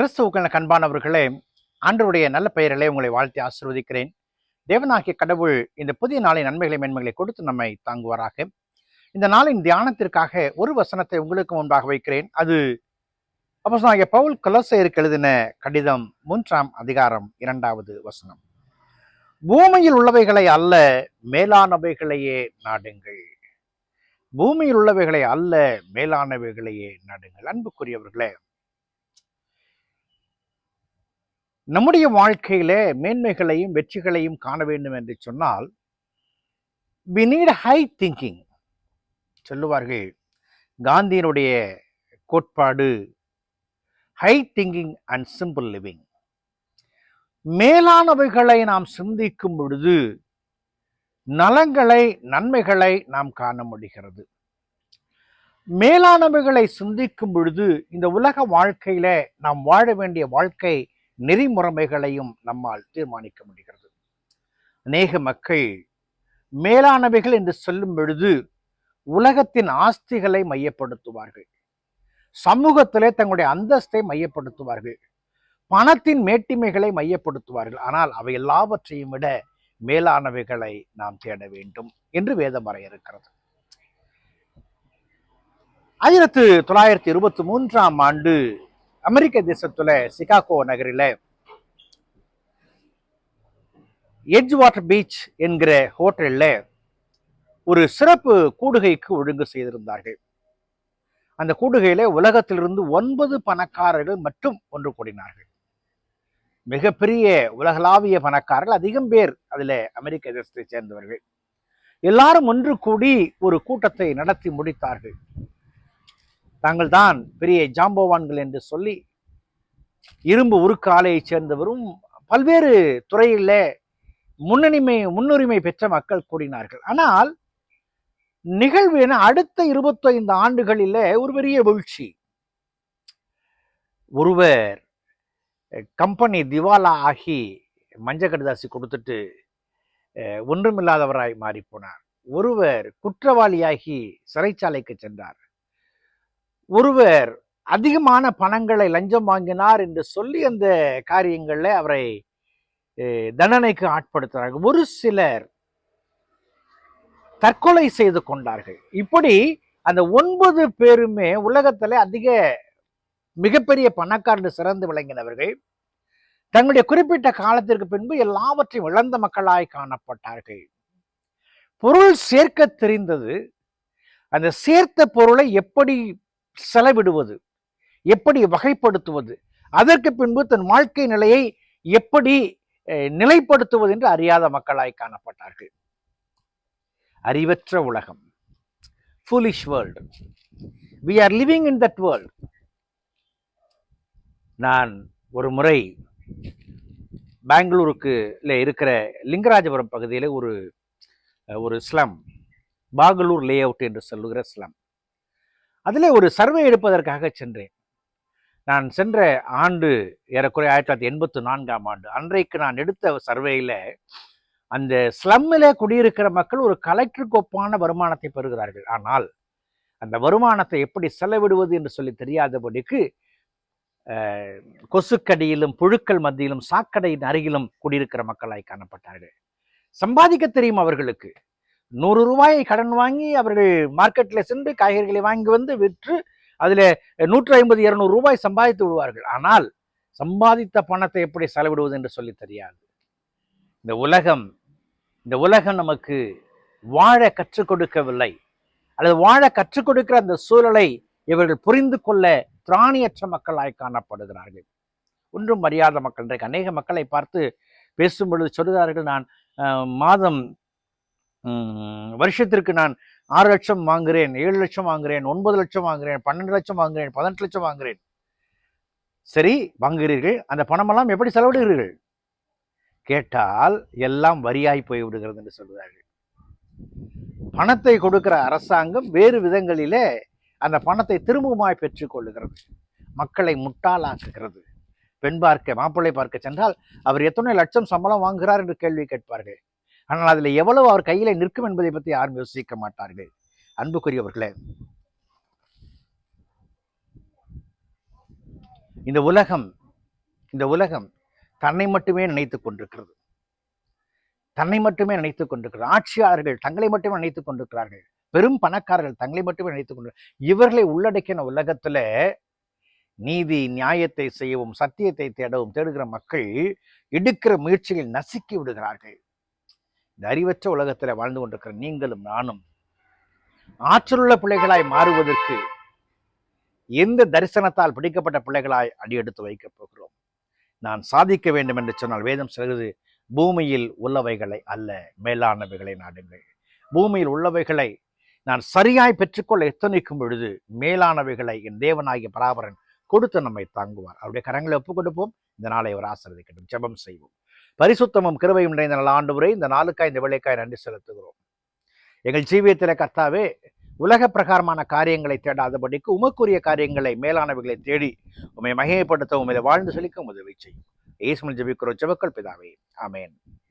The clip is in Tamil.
கிறிஸ்துவுக்கள் கண்பானவர்களே ஆண்டவருடைய நல்ல பெயரிலே உங்களை வாழ்த்தி ஆசிர்வதிக்கிறேன். தேவனாகிய கடவுள் இந்த புதிய நாளின் நன்மைகளை மேன்மைகளை கொடுத்து நம்மை தாங்குவாராக. இந்த நாளின் தியானத்திற்காக ஒரு வசனத்தை உங்களுக்கு முன்பாக வைக்கிறேன். அது அப்போ பவுல் கொலசையருக்கு எழுதின கடிதம் மூன்றாம் அதிகாரம் இரண்டாவது வசனம். பூமியில் உள்ளவைகளை அல்ல மேலானவைகளையே நாடுங்கள். பூமியில் உள்ளவைகளை அல்ல மேலானவைகளையே நாடுங்கள். அன்புக்குரியவர்களே நம்முடைய வாழ்க்கையிலே மேன்மைகளையும் வெற்றிகளையும் காண வேண்டும் என்று சொன்னால் வி நீட் ஹை திங்கிங் சொல்லுவார்கள் காந்தியினுடைய கோட்பாடு high thinking and simple living மேலானவைகளை நாம் சிந்திக்கும் பொழுது நலங்களை நன்மைகளை நாம் காண முடிகிறது. மேலானவைகளை சிந்திக்கும் பொழுது இந்த உலக வாழ்க்கையில நாம் வாழ வேண்டிய வாழ்க்கை நெறிமுறைமைகளையும் நம்மால் தீர்மானிக்க முடிகிறது. அநேக மக்கள் மேலானவைகள் என்று சொல்லும் பொழுது உலகத்தின் ஆஸ்திகளை மையப்படுத்துவார்கள். சமூகத்திலே தங்களுடைய அந்தஸ்தை மையப்படுத்துவார்கள். பணத்தின் மேட்டிமைகளை மையப்படுத்துவார்கள். ஆனால் அவை எல்லாவற்றையும் விட மேலானவைகளை நாம் தேட வேண்டும் என்று வேதம் வரையறுக்கிறது. ஆயிரத்து தொள்ளாயிரத்தி இருபத்தி மூன்றாம் ஆண்டு அமெரிக்க தேசத்துல சிகாகோ நகரில எட்ஜ் வாட்டர் பீச் என்கிற ஹோட்டலில் ஒரு சிறப்பு கூடுகைக்கு ஒழுங்கு செய்திருந்தார்கள். அந்த கூடுகையில உலகத்திலிருந்து ஒன்பது பணக்காரர்கள் மட்டும் ஒன்று கூடினார்கள். மிகப்பெரிய உலகளாவிய பணக்காரர்கள் அதிகம் பேர் அதுல அமெரிக்க தேசத்தை சேர்ந்தவர்கள். எல்லாரும் ஒன்று கூடி ஒரு கூட்டத்தை நடத்தி முடித்தார்கள். தாங்கள் தான் பெரிய ஜாம்பவான்கள் என்று சொல்லி இரும்பு உருக்கு ஆலையைச் சேர்ந்தவரும் பல்வேறு துறையில் முன்னணிமை முன்னுரிமை பெற்ற மக்கள் கூடினார்கள். ஆனால் நிகழ்வு என அடுத்த இருபத்தைந்து ஆண்டுகளில் ஒரு பெரிய வீழ்ச்சி. ஒருவர் கம்பெனி திவாலா ஆகி மஞ்ச கடிதாசி கொடுத்துட்டு ஒன்றுமில்லாதவராய் மாறிப்போனார் ஒருவர் குற்றவாளியாகி சிறைச்சாலைக்கு சென்றார். ஒருவர் அதிகமான பணங்களை லஞ்சம் வாங்கினார் என்று சொல்லி அந்த காரியங்களில் அவரை தண்டனைக்கு ஆட்படுத்துகிறார்கள் ஒரு சிலர் தற்கொலை செய்து கொண்டார்கள். இப்படி அந்த ஒன்பது பேருமே உலகத்தில் அதிக மிகப்பெரிய பணக்காரர்கள் சிறந்து விளங்கினவர்கள் தங்களுடைய குறிப்பிட்ட காலத்திற்கு பின்பு எல்லாவற்றையும் இழந்த மக்களாய் காணப்பட்டார்கள். பொருள் சேர்க்க தெரிந்தது. அந்த சேர்த்த பொருளை எப்படி செலவிடுவது எப்படி வகைப்படுத்துவது அதற்கு பின்பு தன் வாழ்க்கை நிலையை எப்படி நிலைப்படுத்துவது என்று அறியாத மக்களாய் காணப்பட்டார்கள். அறிவற்ற உலகம். Foolish world we are living in that world நான் ஒரு முறை பெங்களூருக்கு இருக்கிற லிங்கராஜபுரம் பகுதியில் ஒரு ஒரு ஸ்லம் பாகலூர் லே அவுட் என்று சொல்லுகிற ஸ்லம். அதிலே ஒரு சர்வே எடுப்பதற்காக சென்றேன். நான் சென்ற ஆண்டு ஏறக்குறைய ஆயிரத்தி தொள்ளாயிரத்தி எண்பத்தி நான்காம் ஆண்டு அன்றைக்கு நான் எடுத்த சர்வேயில் அந்த ஸ்லம்மில் குடியிருக்கிற மக்கள் ஒரு கலெக்டருக்கு ஒப்பான வருமானத்தை பெறுகிறார்கள். ஆனால் அந்த வருமானத்தை எப்படி செலவிடுவது என்று சொல்லி தெரியாதபடிக்கு கொசுக்கடியிலும் புழுக்கள் மத்தியிலும் சாக்கடையின் அருகிலும் குடியிருக்கிற மக்களாய் காணப்பட்டார்கள். சம்பாதிக்க தெரியும் அவர்களுக்கு. நூறு ரூபாயை கடன் வாங்கி அவர்கள் மார்க்கெட்டில் சென்று காய்கறிகளை வாங்கி வந்து விற்று அதில் நூற்று ஐம்பது இருநூறு ரூபாய் சம்பாதித்து விடுவார்கள். ஆனால் சம்பாதித்த பணத்தை எப்படி செலவிடுவது என்று சொல்லி தெரியாது. இந்த உலகம் இந்த உலகம் நமக்கு வாழ கற்றுக் கொடுக்கவில்லை. அல்லது வாழ கற்றுக் கொடுக்கிற அந்த சூழலை இவர்கள் புரிந்து கொள்ள திராணியற்ற மக்களாய் காணப்படுகிறார்கள். ஒன்றும் அறியாத மக்கள் இன்றைக்கு அநேக மக்களை பார்த்து பேசும் பொழுது சொல்கிறார்கள் நான் மாதம் வருஷத்திற்கு நான் ஆறு லட்சம் வாங்குகிறேன் ஏழு லட்சம் வாங்குறேன் ஒன்பது லட்சம் வாங்குறேன் பன்னெண்டு லட்சம் வாங்குறேன் பதினெட்டு லட்சம் வாங்குறேன். சரி வாங்குகிறீர்கள். அந்த பணமெல்லாம் எப்படி செலவிடுகிறீர்கள்? கேட்டால் எல்லாம் வரியாய் போய் விடுகிறது என்று சொல்கிறார்கள் பணத்தை கொடுக்கிற அரசாங்கம் வேறு விதங்களிலே அந்த பணத்தை திரும்பவுமாய் பெற்றுக் கொள்ளுகிறது. மக்களை முட்டாளாக்குகிறது. பெண் பார்க்க மாப்பிள்ளை பார்க்க சென்றால் அவர் எத்தனை லட்சம் சம்பளம் வாங்குகிறார் என்று கேள்வி கேட்பார்கள். ஆனால் அதில் எவ்வளவு அவர் கையில் நிற்கும் என்பதை பற்றி யாரும் யோசிக்க மாட்டார்கள். அன்புக்குரியவர்களே இந்த உலகம் இந்த உலகம் தன்னை மட்டுமே நினைத்துக் கொண்டிருக்கிறது. தன்னை மட்டுமே நினைத்துக் கொண்டிருக்கிறது. ஆட்சியாளர்கள் தங்களை மட்டுமே நினைத்துக் கொண்டிருக்கிறார்கள். பெரும் பணக்காரர்கள் தங்களை மட்டுமே நினைத்துக் கொண்டு இவர்களை உள்ளடக்கின உலகத்துல நீதி நியாயத்தை செய்யவும் சத்தியத்தை தேடவும் தேடுகிற மக்கள் எடுக்கிற முயற்சியில் நசுக்கி விடுகிறார்கள். இந்த அறிவற்ற உலகத்துல வாழ்ந்து கொண்டிருக்கிற நீங்களும் நானும் ஆற்றலுள்ள பிள்ளைகளாய் மாறுவதற்கு எந்த தரிசனத்தால் பிடிக்கப்பட்ட பிள்ளைகளாய் அடியெடுத்து வைக்கப் போகிறோம்? நான் சாதிக்க வேண்டும் என்று சொன்னால் வேதம் சொல்கிறது பூமியில் உள்ளவைகளை அல்ல மேலானவைகளை நாடுங்கள். பூமியில் உள்ளவைகளை நான் சரியாய் பெற்றுக்கொள்ள எத்தனைக்கும் பொழுது மேலானவைகளை என் தேவனாகிய பராபரன் கொடுத்து நம்மை தாங்குவார். அவருடைய கரங்களை ஒப்புக் கொடுப்போம் இந்த நாளை அவர் ஆசிரியக்கட்டும் ஜெபம் செய்வோம். பரிசுத்தமும் கிருவையும் நிறைந்த நல்ல ஆண்டு முறை இந்த நாளுக்காய் இந்த வேலைக்காய் நன்றி செலுத்துகிறோம். எங்கள் ஜீவியத்தில் கர்த்தாவே உலக பிரகாரமான காரியங்களை தேடாதபடிக்கு உமக்குரிய காரியங்களை மேலானவைகளை தேடி உண்மை மகிமைப்படுத்த உண்மையை வாழ்ந்து செழிக்க உதவி செய்யும். ஏசுமல் ஜபிக்கிறோம். ஜபக்கள் பிதாவே. ஆமேன்.